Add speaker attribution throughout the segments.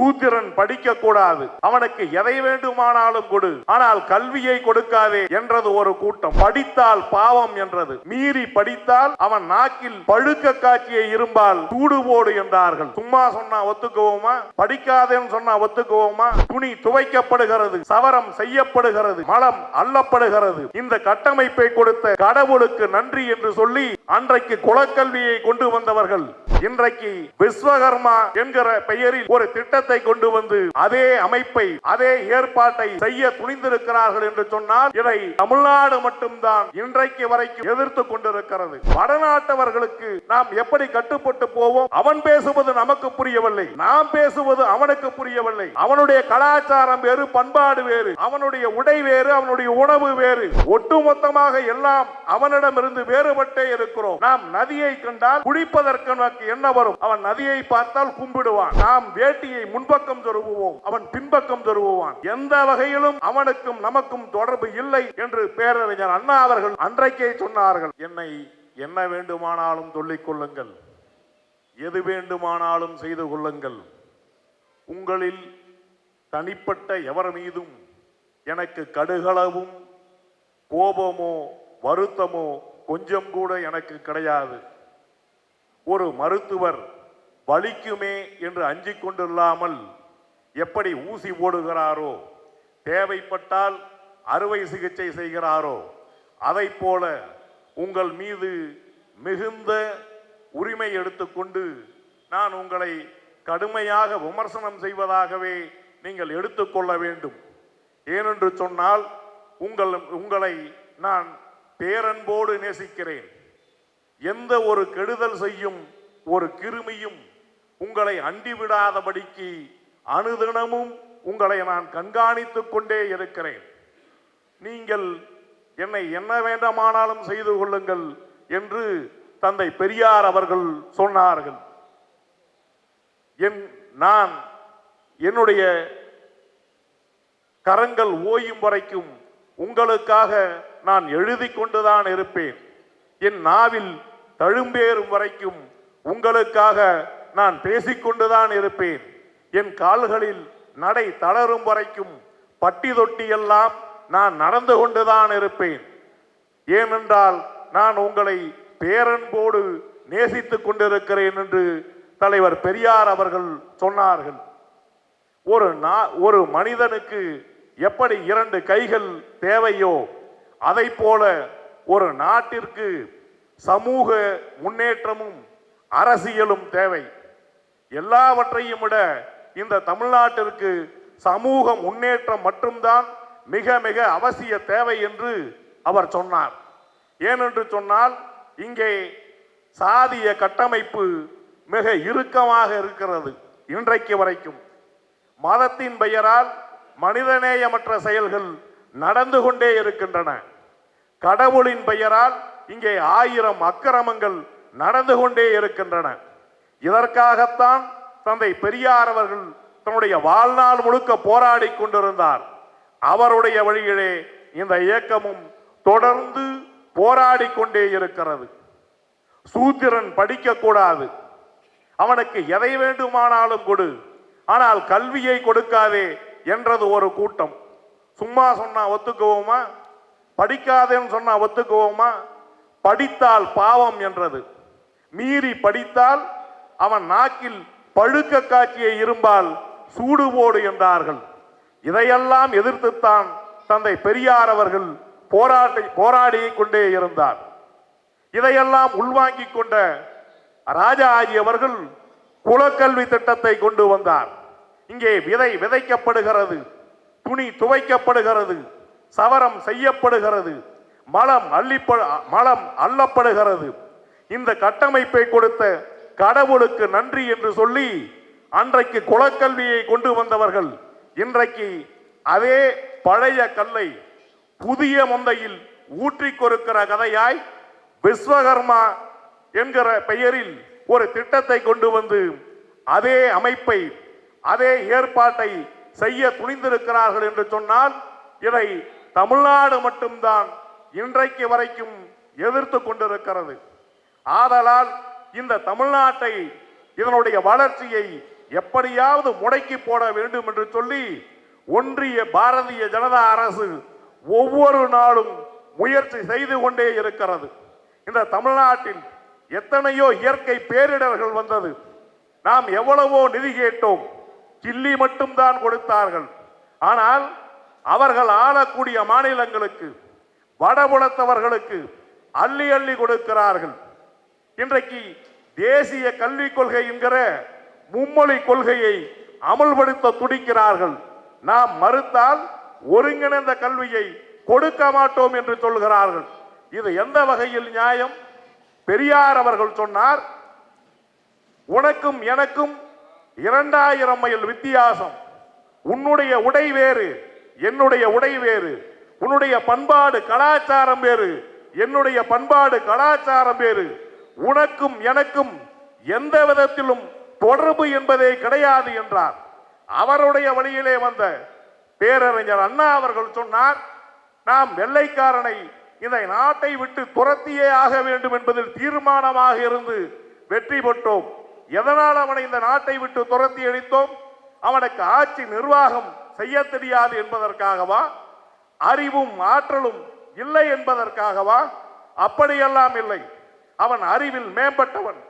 Speaker 1: சூத்திரன் படிக்க கூடாது அவனுக்கு எதை வேண்டுமானாலும் கொடு. ஆனால் கல்வியை கொடுக்காதே என்றது ஒரு கூட்டம். படித்தால் பாவம் என்றது. மீறி படித்தால் அவன் நாக்கில் பழுக்க காட்சியை இரும்பால் சூடு போடு என்றார்கள். சும்மா சொன்னா ஒத்துக்குவோமா? படிக்காதேன்னு சொன்னா ஒத்துக்குவோமா? துணி துவைக்கப்படுகிறது சவரம் செய்யப்படுகிறது மலம் அள்ளப்படுகிறது இந்த கட்டமைப்பை கொடுத்த கடவுளுக்கு நன்றி என்று சொல்லி அன்றைக்கு குலக்கல்வியை கொண்டு வந்தவர்கள் இன்றைக்கு விஸ்வகர்மா என்கிற பெயரில் ஒரு திட்டத்தை கொண்டு வந்து அதே அமைப்பை அதே ஏற்பாட்டை செய்ய துணிந்திருக்கிறார்கள் என்று சொன்னால் இதை தமிழ்நாடு மட்டும்தான் இன்றைக்கு வரைக்கும் எதிர்த்து கொண்டிருக்கிறது. வடநாட்டவர்களுக்கு நாம் எப்படி கட்டுப்பட்டு போவோம்? அவன் பேசுவது நமக்கு புரியவில்லை. நாம் பேசுவது அவனுக்கு புரியவில்லை. அவனுடைய கலாச்சாரம் வேறு பண்பாடு வேறு அவனுடைய உடை வேறு அவனுடைய உணவு வேறு. ஒட்டுமொத்தமாக எல்லாம் அவனிடமிருந்து வேறுபட்டே இருக்கும். இருக்கிறோம் நாம் நதியை கண்டால் குடிப்பதற்கு நமக்கு என்ன வரும்? அவன் நதியை பார்த்தால் கும்பிடுவான். நாம் வேட்டியை முன்பக்கம் சொருகுவோம். அவன் பின்பக்கம் சொருகுவான். எந்த வகையிலும் அவனுக்கும் நமக்கும் தொடர்பு இல்லை என்று பேரறிஞர் அண்ணா அவர்கள் அன்றைக்கே சொன்னார்கள். என்னை என்ன வேண்டுமானாலும் சொல்லிக் கொள்ளுங்கள். எது வேண்டுமானாலும் செய்து கொள்ளுங்கள். உங்களில் தனிப்பட்ட எவர் மீதும் எனக்கு கடுகளவும் கோபமோ வருத்தமோ கொஞ்சம் கூட எனக்கு கிடையாது. ஒரு மருத்துவர் வலிக்குமே என்று அஞ்சிக் கொண்டில்லாமல் எப்படி ஊசி போடுகிறாரோ தேவைப்பட்டால் அறுவை சிகிச்சை செய்கிறாரோ அதைப் போல உங்கள் மீது மிகுந்த உரிமை எடுத்துக்கொண்டு நான் உங்களை கடுமையாக விமர்சனம் செய்வதாகவே நீங்கள் எடுத்துக்கொள்ள வேண்டும். ஏனென்று சொன்னால் உங்கள் உங்களை நான் பேரன்போடு நேசிக்கிறேன். எந்த ஒரு கெடுதல் செய்யும் ஒரு கிருமியும் உங்களை அண்டிவிடாதபடிக்கு அனுதினமும் உங்களை நான் கண்காணித்துக் கொண்டே இருக்கிறேன். நீங்கள் என்னை என்ன வேண்டுமானாலும் செய்து கொள்ளுங்கள் என்று தந்தை பெரியார் அவர்கள் சொன்னார்கள். என் நான் என்னுடைய கரங்கள் ஓயும் வரைக்கும் உங்களுக்காக நான் எழுதி கொண்டுதான் இருப்பேன். என் நாவில் தழும்பேறும் வரைக்கும் உங்களுக்காக நான் பேசிக்கொண்டுதான் இருப்பேன். என் கால்களில் நடை தளரும் வரைக்கும் பட்டி தொட்டியெல்லாம் நான் நடந்து கொண்டுதான் இருப்பேன். ஏனென்றால் நான் உங்களை பேரன்போடு நேசித்துக் கொண்டிருக்கிறேன் என்று தலைவர் பெரியார் அவர்கள் சொன்னார்கள். ஒரு நா ஒரு மனிதனுக்கு எப்படி இரண்டு கைகள் தேவையோ அதை போல ஒரு நாட்டிற்கு சமூக முன்னேற்றமும் அரசியலும் தேவை. எல்லாவற்றையும் விட இந்த தமிழ்நாட்டிற்கு சமூக முன்னேற்றம் மட்டும்தான் மிக மிக அவசிய தேவை என்று அவர் சொன்னார். ஏனென்று சொன்னால் இங்கே சாதிய கட்டமைப்பு மிக இறுக்கமாக இருக்கிறது இன்றைக்கு வரைக்கும். மதத்தின் பெயரால் மனிதநேயமற்ற செயல்கள் நடந்து கொண்டே இருக்கின்றன. கடவுளின் பெயரால் இங்கே ஆயிரம் அக்கிரமங்கள் நடந்து கொண்டே இருக்கின்றன. இதற்காகத்தான் தந்தை பெரியார் அவர்கள் தன்னுடைய வாழ்நாள் முழுக்க போராடி கொண்டிருந்தார். அவருடைய வழியிலே இந்த இயக்கமும் தொடர்ந்து போராடி கொண்டே இருக்கிறது. சூத்திரன் படிக்க கூடாது. அவனுக்கு எதை வேண்டுமானாலும் கொடு. ஆனால் கல்வியை கொடுக்காதே என்றது ஒரு கூட்டம். சும்மா சொன்னா ஒத்துக்குவோமா? படிக்காதேன்னு சொன்னா ஒத்துக்குவோமா? படித்தால் பாவம் என்றது. மீறி படித்தால் அவன் நாக்கில் பழுக்க காட்சியை இரும்பால் சூடு போடு என்றார்கள். இதையெல்லாம் எதிர்த்துத்தான் தந்தை பெரியார் அவர்கள் போராட்டி போராடி கொண்டே இருந்தார். இதையெல்லாம் உள்வாங்கிக் கொண்ட ராஜாஜி அவர்கள் குலக்கல்வி திட்டத்தை கொண்டு வந்தார். இங்கே விதை விதைக்கப்படுகிறது துணி துவைக்கப்படுகிறது சவரம் செய்யப்படுகிறது. மலம் அள்ளிப்ப மலம் அள்ளப்படுகிறது. இந்த கட்டமைப்பை கொடுத்த கடவுளுக்கு நன்றி என்று சொல்லி அன்றைக்கு குலக்கல்வியை கொண்டு வந்தவர்கள் இன்றைக்கு அதே பழைய கல்லை புதிய மந்தையில் ஊற்றி கொடுக்கிற கதையாய் விஸ்வகர்மா என்கிற பெயரில் ஒரு திட்டத்தை கொண்டு வந்து அதே அமைப்பை அதே ஏற்பாட்டை செய்ய துணிந்திருக்கிறார்கள் என்று சொன்னால் இதை தமிழ்நாடு மட்டும்தான் இன்றைக்கு வரைக்கும் எதிர்த்து கொண்டிருக்கிறது. ஆதலால் இந்த தமிழ்நாட்டை இதனுடைய வளர்ச்சியை எப்படியாவது முடக்கி போட வேண்டும் என்று சொல்லி ஒன்றிய பாரதிய ஜனதா அரசு ஒவ்வொரு நாளும் முயற்சி செய்து கொண்டே இருக்கிறது. இந்த தமிழ்நாட்டில் எத்தனையோ இயற்கை பேரிடர்கள் வந்தது. நாம் எவ்வளவோ நிதி கேட்டோம். சில்லி மட்டும்தான் கொடுத்தார்கள். ஆனால் அவர்கள் ஆளக்கூடிய மாநிலங்களுக்கு வடபுலத்தவர்களுக்கு அள்ளி அள்ளி கொடுக்கிறார்கள். இன்றைக்கு தேசிய கல்விக் கொள்கை என்கிற மும்மொழி கொள்கையை அமல்படுத்த துடிக்கிறார்கள். நாம் மறுத்தால் ஒருங்கிணைந்த கல்வியை கொடுக்க மாட்டோம் என்று சொல்கிறார்கள். இது எந்த வகையில் நியாயம்? பெரியார் அவர்கள் சொன்னார் உனக்கும் எனக்கும் இரண்டாயிரம் மைல் வித்தியாசம். உன்னுடைய உடை வேறு என்னுடைய உடை வேறு உன்னுடைய பண்பாடு கலாச்சாரம் வேறு என்னுடைய பண்பாடு கலாச்சாரம் வேறு. உனக்கும் எனக்கும் எந்த விதத்திலும் தொடர்பு என்பதே கிடையாது என்றார். அவருடைய வழியிலே வந்த பேரறிஞர் அண்ணா அவர்கள் சொன்னார் நாம் வெள்ளைக்காரனை இந்த நாட்டை விட்டு துரத்தியே ஆக வேண்டும் என்பதில் தீர்மானமாக இருந்து வெற்றி பெற்றோம். எதனால் அவனை இந்த நாட்டை விட்டு துரத்தி அளித்தோம் அவனுக்கு ஆட்சி நிர்வாகம் செய்ய தெரியாது என்பதற்காகவா? அறிவும் ஆற்றலும் இல்லை என்பதற்காகவா? அப்படியெல்லாம் இல்லை. அவன் அறிவில் மேம்பட்டவன்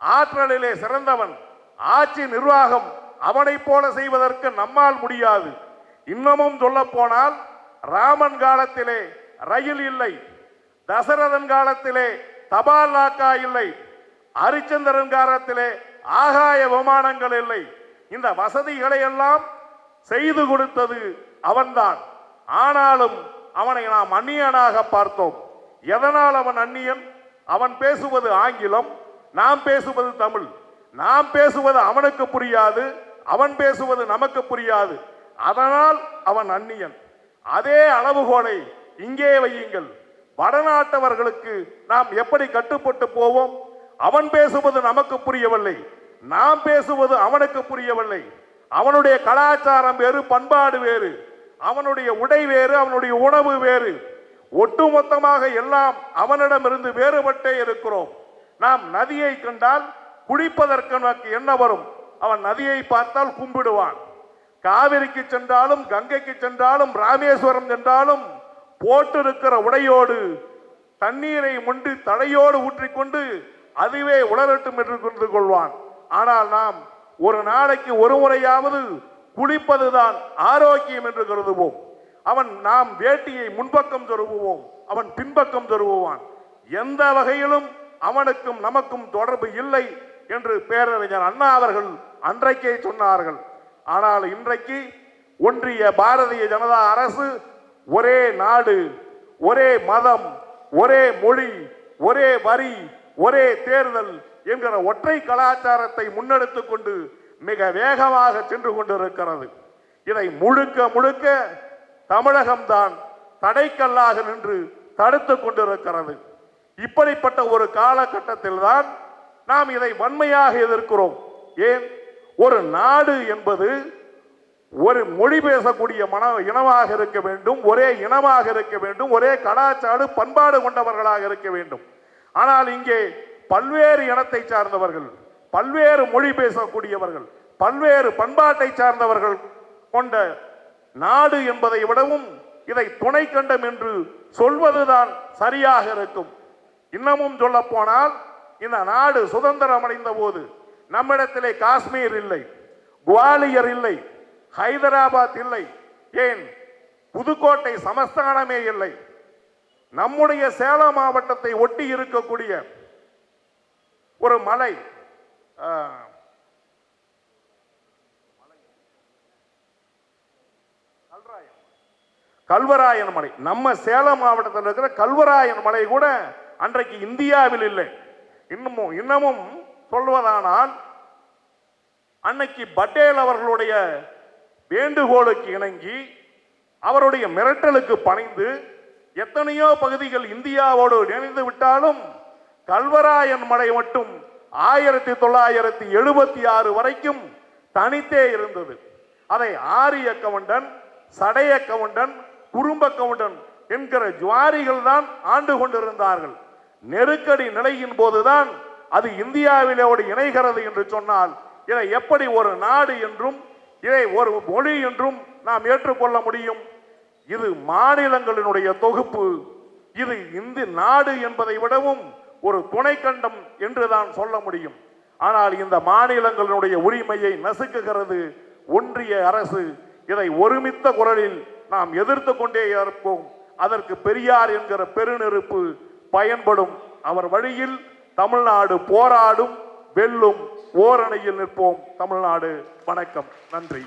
Speaker 1: ஆற்றலிலே சிறந்தவன் ஆட்சி நிர்வாகம் அவனைப் போல செய்வதற்கு நம்மால் முடியாது. இன்னமும் சொல்ல போனால் ராமன் காலத்திலே ரயில் இல்லை தசரதன் காலத்திலே தபால் லாக்கா இல்லை ஹரிச்சந்திரன் காலத்திலே ஆகாய விமானங்கள் இல்லை. இந்த வசதிகளை எல்லாம் செய்து கொடுத்தது அவன்தான். ஆனாலும் அவனை நாம் அந்நியனாக பார்த்தோம். எதனால் அவன் அந்நியன்? அவன் பேசுவது ஆங்கிலம் நாம் பேசுவது தமிழ். நாம் பேசுவது அவனுக்கு புரியாது அவன் பேசுவது நமக்கு புரியாது. அதனால் அவன் அந்நியன். அதே அளவுகோலை இங்கே வையுங்கள். வடநாட்டவர்களுக்கு நாம் எப்படி கட்டுப்பட்டு போவோம்? அவன் பேசுவது நமக்கு புரியவில்லை. நாம் பேசுவது அவனுக்கு புரியவில்லை. அவனுடைய கலாச்சாரம் வேறு பண்பாடு வேறு. அவனுடைய உடை வேறு அவனுடைய உணவு வேறு. ஒட்டுமொத்தமாக எல்லாம் அவனிடமிருந்து வேறுபட்டே இருக்கிறோம். நாம் நதியை கண்டால் குடிப்பதற்கு நமக்கு என்ன வரும்? அவன் நதியை பார்த்தால் கும்பிடுவான். காவிரிக்கு சென்றாலும் கங்கைக்கு சென்றாலும் ராமேஸ்வரம் சென்றாலும் போட்டிருக்கிற உடையோடு தண்ணீரை முண்டு தடையோடு ஊற்றிக்கொண்டு அதுவே உலரட்டும் என்று கொண்டு கொள்வான். ஆனால் நாம் ஒரு நாளைக்கு ஒரு முறையாவது குளிப்பதுதான் ஆரோக்கியம் என்று கருதுவோம். அவன் நாம் வேட்டியை முன்பக்கம் சொருகுவோம் அவன் பின்பக்கம் சொருகுவான் எந்த வகையிலும் அவனுக்கும் நமக்கும் தொடர்பு இல்லை என்று பேரறிஞர் அண்ணா அவர்கள் அன்றைக்கே சொன்னார்கள். ஆனால் இன்றைக்கு ஒன்றிய பாரதிய ஜனதா அரசு ஒரே நாடு ஒரே மதம் ஒரே மொழி ஒரே வரி ஒரே தேர்தல் என்கிற ஒற்றை கலாச்சாரத்தை முன்னெடுத்து கொண்டு மிக வேகமாக சென்று கொண்டிருக்கிறது. இதை முழுக்க முழுக்க தமிழகம்தான் தடைக்கல்லாக நின்று தடுத்து கொண்டிருக்கிறது. இப்படிப்பட்ட ஒரு காலகட்டத்தில் தான் நாம் இதை வன்மையாக எதிர்க்கிறோம். ஏன்? ஒரு நாடு என்பது ஒரு மொழி பேசக்கூடிய மன இனமாக இருக்க வேண்டும் ஒரே இனமாக இருக்க வேண்டும் ஒரே கலாச்சார பண்பாடு கொண்டவர்களாக இருக்க வேண்டும். ஆனால் இங்கே பல்வேறு இனத்தை சார்ந்தவர்கள் பல்வேறு மொழி பேசக்கூடியவர்கள் பல்வேறு பண்பாட்டை சார்ந்தவர்கள் கொண்ட நாடு என்பதை விடவும் இதை துணை கண்டம் என்று சொல்வதுதான் சரியாக இருக்கும். இன்னமும் சொல்ல போனால் இந்த நாடு சுதந்திரம் அடைந்த போது நம்மிடத்திலே காஷ்மீர் இல்லை குவாலியர் இல்லை ஹைதராபாத் இல்லை ஏன்? புதுக்கோட்டை சமஸ்தானமே இல்லை. நம்முடைய சேலம் மாவட்டத்தை ஒட்டி இருக்கக்கூடிய ஒரு மலை. கல்வராயன் மலை. நம்ம சேலம் மாவட்டத்தில் இருக்கிற கல்வராயன் மலை கூட அன்றைக்கு இந்தியாவில் இல்லை. இன்னமும் இன்னமும் சொல்வதானால் அன்னைக்கு பட்டேல் அவர்களுடைய வேண்டுகோளுக்கு இணங்கி அவருடைய மிரட்டலுக்கு பணிந்து எத்தனையோ பகுதிகள் இந்தியாவோடு இணைந்து விட்டாலும் கல்வராயன் மலை மட்டும் ஆயிரத்தி தொள்ளாயிரத்தி எழுபத்தி ஆறு வரைக்கும் தனித்தே இருந்தது. அதை ஆரிய கவுண்டன் சடைய கவுண்டன் குறும்ப கவுண்டன் என்கிற ஜுவாரிகள் தான் ஆண்டு கொண்டிருந்தார்கள். நெருக்கடி நிலையின் போதுதான் அது இந்தியாவிலோடு இணைகிறது என்று சொன்னால் இதை எப்படி ஒரு நாடு என்றும் இதை ஒரு மொழி என்றும் நாம் ஏற்றுக்கொள்ள முடியும்? இது மாநிலங்களினுடைய தொகுப்பு. இது இந்து நாடு என்பதை விடவும் ஒரு துணைக்கண்டம் என்று தான் சொல்ல முடியும். ஆனால் இந்த மாநிலங்களினுடைய உரிமையை நசுக்குகிறது ஒன்றிய அரசு. இதை ஒருமித்த குரலில் நாம் எதிர்த்து கொண்டே இருப்போம். அதற்கு பெரியார் என்கிற பெருநெருப்பு பயன்படும். அவர் வழியில் தமிழ்நாடு போராடும். வெல்லும் ஓரணையில் நிற்போம். தமிழ்நாடு வணக்கம். நன்றி.